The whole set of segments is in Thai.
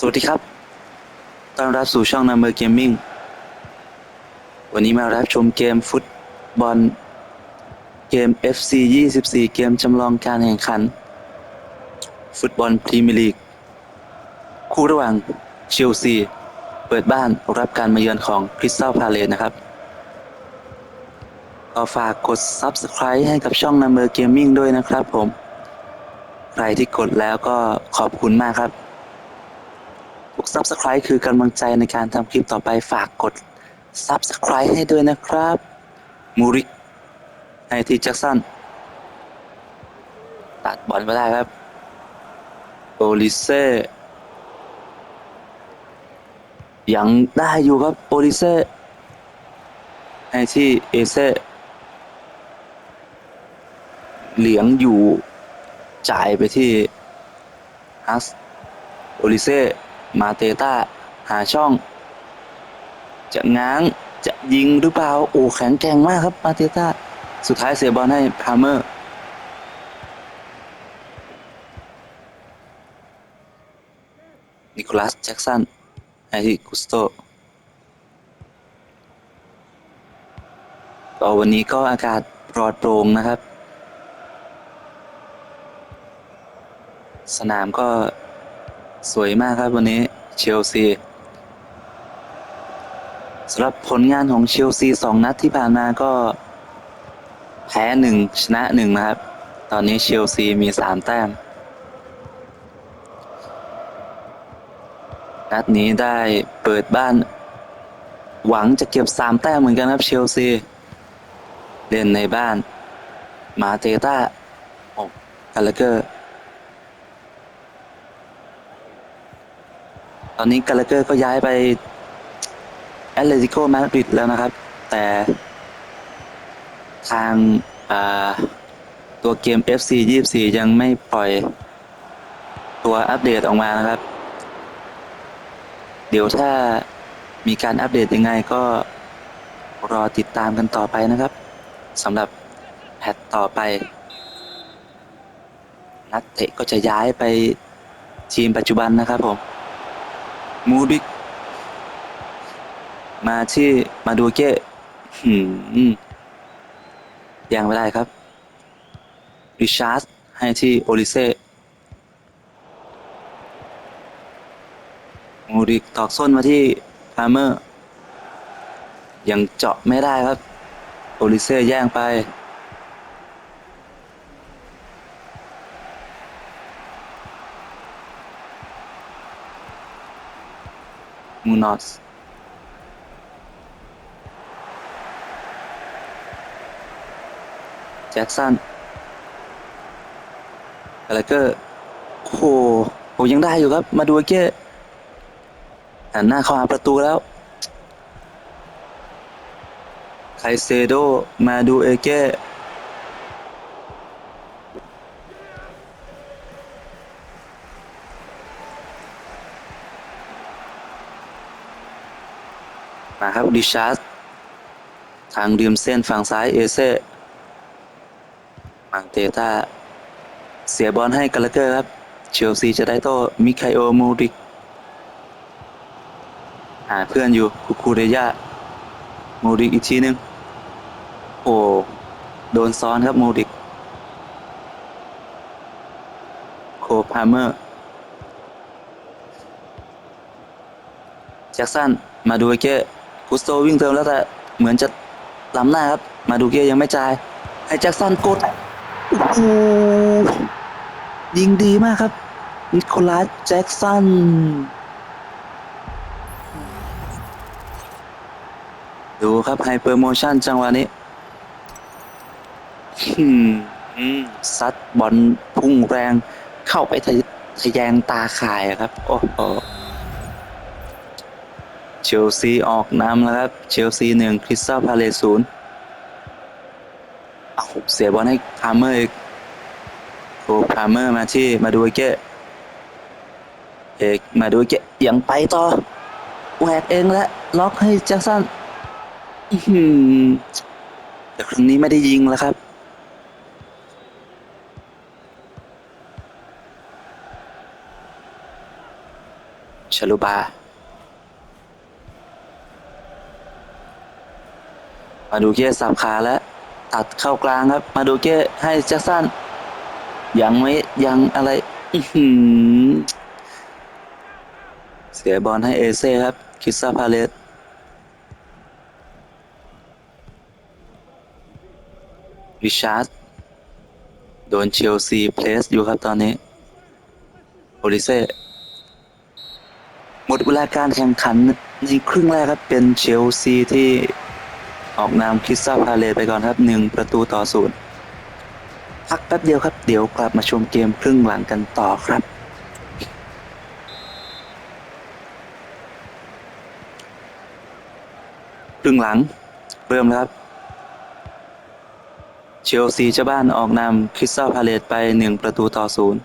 สวัสดีครับ ต้อนรับสู่ช่อง Number Gaming วันนี้มารับชมเกมฟุตบอล เกม FC 24 เกมจำลองการแข่งขัน ฟุตบอลพรีเมียร์ลีก คู่ระหว่างเชลซี เปิดบ้านรับการมาเยือนของคริสตัลพาเล e นะครับก็ฝากกด Subscribe ให้กับช่อง Number Gaming ด้วยนะครับผม ใครที่กดแล้วก็ขอบคุณมากครับ ทุก Subscribe คือกำลังใจในการทำคลิปต่อไปฝากกด Subscribe ให้ด้วยนะครับ มูริกไอทีแจ็คสันตัดบอลไปได้ครับ โอลิเซ่ยังได้อยู่ครับ โอลิเซ่ให้ที่เอเซ่เหลียงอยู่จ่ายไปที่ฮัสโอลิเซ่ มาเตต้าหาช่อง จะง้างจะยิงหรือเปล่า โอ้แข็งแกร่งมากครับมาเตต้า สุดท้ายเสียบอลให้พาเมอร์ นิโคลัสแจ็กสันไอที่กุสโตก็วันนี้ก็อากาศปลอดโปร่งนะครับ สนามก็ สวยมากครับวันนี้เชลซีสำหรับผลงานของเชลซีสองนัดที่ผ่านมาก็ แพ้หนึ่งชนะหนึ่งนะครับ ตอนนี้เชลซีมีสามแต้ม นัดนี้ได้เปิดบ้าน หวังจะเก็บสามแต้มเหมือนกันครับเชลซีเล่นในบ้าน มาเตต้าโอ้กาลเกอร์ ตอนนี้กาลเกอร์ก็ย้ายไปแอตเลติโกมาดริดแล้วนะครับ แต่ทางาตัวเกม FC 24 ยังไม่ปล่อยตัวอัปเดตออกมานะครับ เดี๋ยวถ้ามีการอัปเดตยังไงก็รอติดตามกันต่อไปนะครับสำหรับแพทต่อไป นักเตะก็จะย้ายไปทีมปัจจุบันนะครับผม มูบิก มาที่มาดูเก้ยังไม่ได้ครับริชาร์ดให้ที่โอลิเซ่มูริกตอกส้นมาที่พาเมอร์ ยังเจาะไม่ได้ครับ โอลิเซ่แย่งไป มูนอสแจ็คสันอะไรกอร์โอ้โหโหยังได้อยู่ครับ มาดูเก้หันหน้าเข้าหาประตูแล้ว ไคเซโด มาดูเอเก้ มาครับดิชาร์ดทางริมเส้นฝั่งซ้ายเอเซ่มาเตต้าเสียบอลให้กาลเกอร์ครับ เชลซีจะได้โต้มิคาโอมูริกหาเพื่อนอยู่คูคูเรยามูริกอีกทีหนึง โอ้ โดนซ้อนครับมูริก โคพาเมอร์ แจ็คสัน มาดูเก้ กุสโตวิ่งเติมแล้วแต่เหมือนจะล้ำหน้าครับ มาดูเก้ยังไม่จ่าย ให้แจ็คสันกดยิงดีมากครับ นิโคลัสแจ็คสันดูครับไฮเปอร์โมชั่นจังหวะนี้ซัดบอลพุ่งแรงเข้าไปทะแยงตาข่ายครับ โอ้โห เชลซีออกนำแล้วครับ เชลซีหนึ่งคริสตัลพาเลซศูนย์เอาเสียบอลให้พาเมอร์อีกโอ้พาเมอร์มาที่มาดูเกะเอกมาดูเกะยังไปต่อแหวกเองและล็อกให้แจ็คสันแต่ครั้งนี้ไม่ได้ยิงแล้วครับชชลุบา มาดูเก้สับขาแล้วตัดเข้ากลางครับ มาดูเก้ให้แจ็คสันยังไม่ยังอะไรอืเสียบอลให้เอเซ่ครับ คิสซาพาเลสริชาร์ดโดนเชลซีเพลสอยู่ครับตอนนี้โอลิเซ่หมดเวลาการแข่งขันในครึ่งแรกครับเป็นเชลซีที่ ออกนามคริสซาพาเลสไปก่อนครับหนึ่งประตูต่อศูนย์พักแป๊บเดียวครับ เดี๋ยวกลับมาชมเกมครึ่งหลังกันต่อครับครึ่งหลัง เริ่มแล้วครับ เชลซีเจ้าบ้านออกนำคริสตัลพาเลตไปหนึ่งประตูต่อศูนย์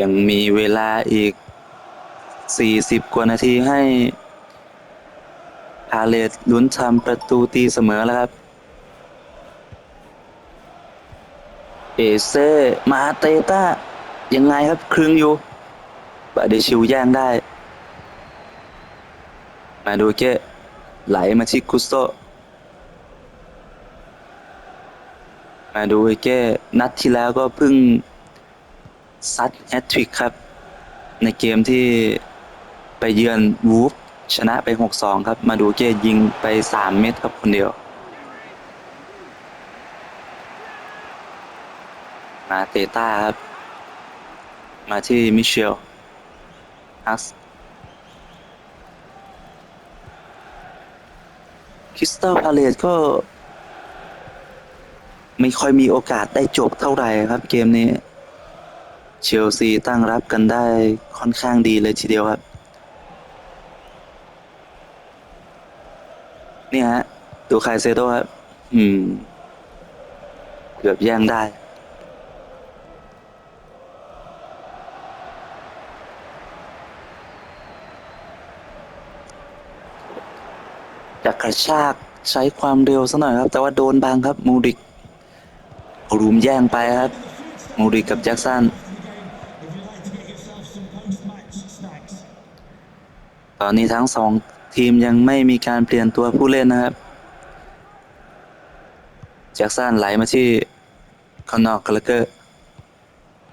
ยังมีเวลาอีก 40 กว่านาทีให้ พาเลตลุ้นทำประตูตีเสมอแล้วครับ เอเซ่มาเตต้า ยังไงครับครึ่งอยู่บาเดชิวแย่งได้ มาดูเกะไหลมาที่กุสโตมาดูไอ้แก้นัดที่แล้วก็เพิ่งซัดแฮตทริกครับ ในเกมที่ไปเยือนวูฟ ชนะไป 6-2 ครับ มาดูเก้ยิงไป 3 เม็ดครับคนเดียว มาเตต้าครับ มาที่มิเชลฮัสคริสตัลพาเลตก็ ไม่ค่อยมีโอกาสได้จบเท่าไหร่ครับเกมนี้ เชลซีตั้งรับกันได้ค่อนข้างดีเลยทีเดียวครับ เนี่ยฮะดูไคเซโดครับอืม เกือบแย่งได้ จะกระชากใช้ความเร็วซะหน่อยครับ แต่ว่าโดนบังครับ มูริกรูมแย่งไปครับ มูริกกับแจ็คสันตอนนี้ทั้งสอง ทีมยังไม่มีการเปลี่ยนตัวผู้เล่นนะครับแจ็คสันไหลมาที่คอนนอร์กลเกอร์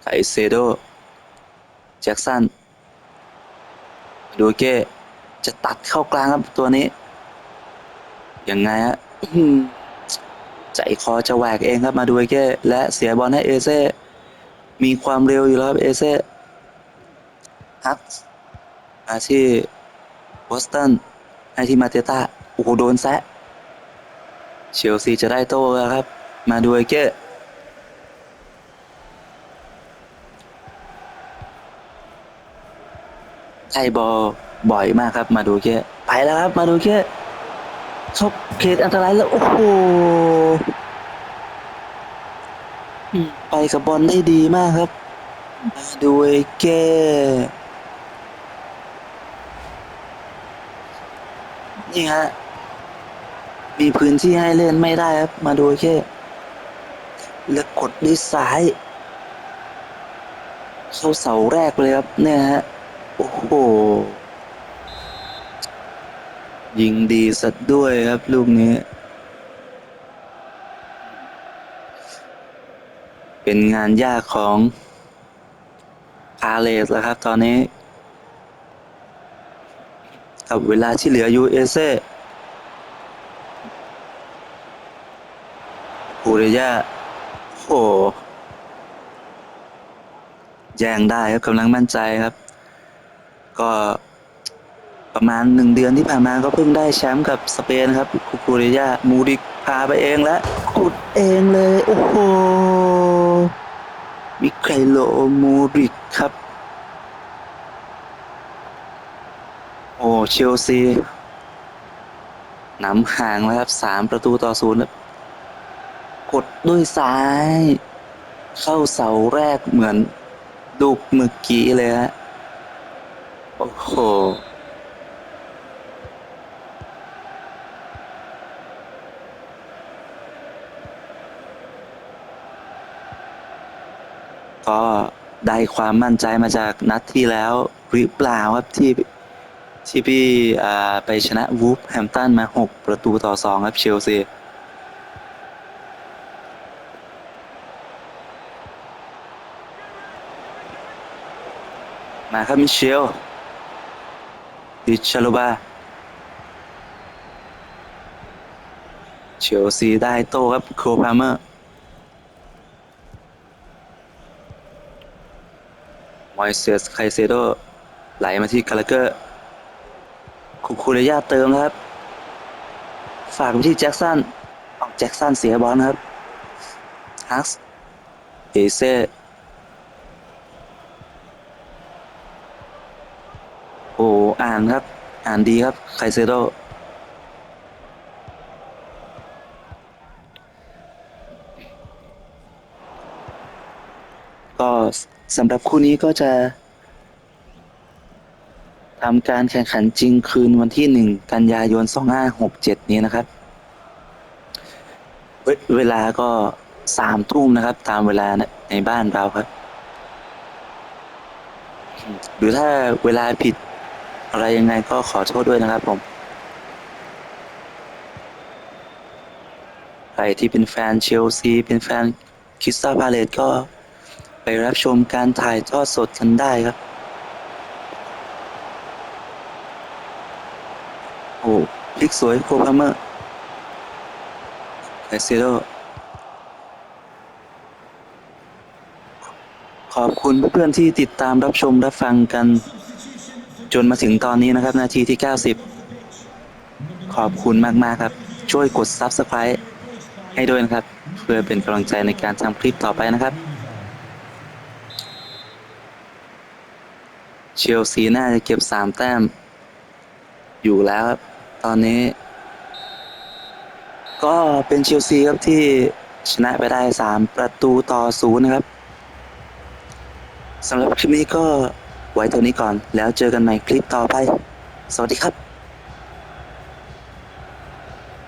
ไคเซโดแจ็คสันดูเก้จะตัดเข้ากลางครับตัวนี้ ยังไงฮะใจคอจะแหวกเองครับมาดูเก้และเสียบอลให้เอเซ่มีความเร็วอยู่แล้วครับเอเซ่ฮักมาที่บอสตัน ให้ที่มาเตต้าโอ้โหโดนแซะเชลซีจะได้โต้แล้วครับ มาดูไอ้เก้ไอบอลบ่อยมากครับ มาดูเก้ไปแล้วครับ มาดูเก้เข้าเขตอันตรายแล้ว โอ้โหอืมไปกับบอลได้ดีมากครับ มาดูไอ้แก้ นี่ฮะ มีพื้นที่ให้เล่นไม่ได้ครับ มาดูแค่แล้วกดด้วยซ้ายเข้าเสาแรกเลยครับ เนี่ยฮะ โอ้โห ยิงดีสัดด้วยครับ ลูกนี้ เป็นงานยากของพาเลสแล้วครับ ตอนนี้ กับเวลาที่เหลืออยู่เอเซ่ปูเรย่าโอ้แย่งได้ครับกำลังมั่นใจครับ ก็ประมาณหนึ่งเดือนที่ผ่านมาก็เพิ่งได้แชมป์กับสเปนครับคูคูเรยามูริพาไปเองแล้วขุดเองเลย โอ้โหมิไคโลมูริกครับ โอ้ เชลซีนำห่างแล้วครับสามประตูต่อศูนย์กดด้วยซ้าย เข้าเสาแรกเหมือนลูกเมื่อกี้เลยฮะโอ้โหก็ได้ความมั่นใจมาจากนัดที่แล้วหรือเปล่าครับที่ ที่พี่ไปชนะวูฟแฮมป์ตันมา 6 ประตูต่อ 2 ครับเชลซีมาครับมิเชลดิชาโลบาเชลซีได้โต้ครับโคพาเมอร์มอยเซสไคเซโดไหลมาที่กาลาเกอร์ คุคูเรยาเติมครับ ฝากไปที่แจ็คสันออกแจ็คสันเสียบอลครับฮักส์เอเซ่โอ้อ่านครับ อ่านดีครับไคเซโดก็สำหรับคู่นี้ก็จะ ทำการแข่งขันจริงคืนวันที่หนึ่งกันยายนสองห้าหกเจ็ดนี้นะครับเวเวลาก็สามทุ่มนะครับ ตามเวลาในบ้านเราครับ หรือถ้าเวลาผิดอะไรยังไงก็ขอโทษด้วยนะครับผม ใครที่เป็นแฟนเชลซี เป็นแฟนคิสตัลพาเลตก็ไปรับชมการถ่ายทอดสดกันได้ครับ โอ้พลิกสวยโคพาเมอร์ไคเซโดขอบคุณเพื่อนๆที่ติดตามรับชมรับฟังกัน จนมาถึงตอนนี้นะครับ นาทีที่ 90 ขอบคุณมากๆครับ ช่วยกด Subscribe ให้ด้วยนะครับ เพื่อเป็นกำลังใจในการทำคลิปต่อไปนะครับ เชลซีน่าจะเก็บสามแต้ม อยู่แล้วครับตอนนี้ ก็เป็นเชลซีครับที่ชนะไปได้สามประตูต่อศูนย์นะครับสำหรับคลิปนี้ก็ไว้เท่านี้ก่อน แล้วเจอกันใหม่คลิปต่อไป สวัสดีครับ